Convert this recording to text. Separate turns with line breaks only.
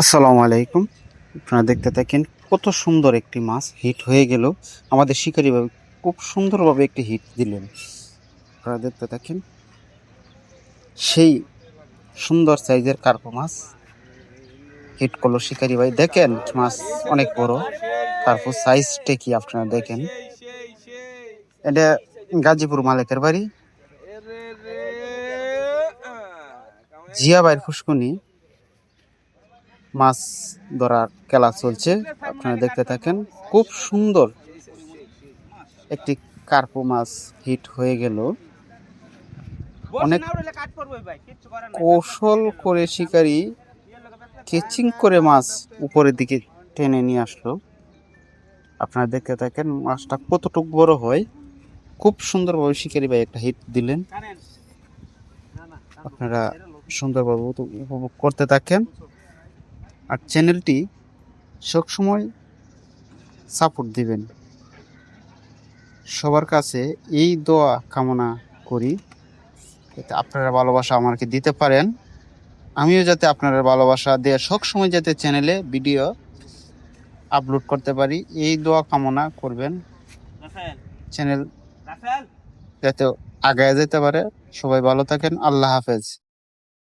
আসসালামু আলাইকুম। আপনারা দেখতে থাকেন কত সুন্দর একটি মাছ হিট হয়ে গেল। আমাদের শিকারি ভাই খুব সুন্দরভাবে একটি হিট দিলেন। আপনারা দেখতে থাকেন, সেই সুন্দর সাইজের কার্পো মাছ হিট করল শিকারি ভাই। দেখেন মাছ অনেক বড়, কার্পো সাইজটা কি আপনারা দেখেন? এটা গাজীপুর মালিকের বাড়ি। জিয়া ভাইয়ের ফুসকুনি মাছ ধরার খেলা চলছে। আপনারা দেখতে থাকেন, খুব সুন্দর একটি কার্পো মাছ হিট হয়ে গেল। অনেক কৌশল করে শিকারী কেচিং করে মাছ উপরের দিকে টেনে নিয়ে আসলো। আপনারা দেখতে থাকেন, মাছটা কতটুকু বড় হয়। খুব সুন্দরভাবে শিকারী ভাই একটা হিট দিলেন। আপনারা সুন্দরভাবে উপভোগ করতে থাকেন। আর চ্যানেলটি সবসময় সাপোর্ট দিবেন। সবার কাছে এই দোয়া কামনা করি যাতে আপনারা ভালোবাসা আমাকে দিতে পারেন। আমিও যাতে আপনারা ভালোবাসা দিয়ে সবসময় যাতে চ্যানেলে ভিডিও আপলোড করতে পারি এই দোয়া কামনা করবেন। চ্যানেল যাতে আগায় যেতে পারে। সবাই ভালো থাকেন। আল্লাহ হাফেজ।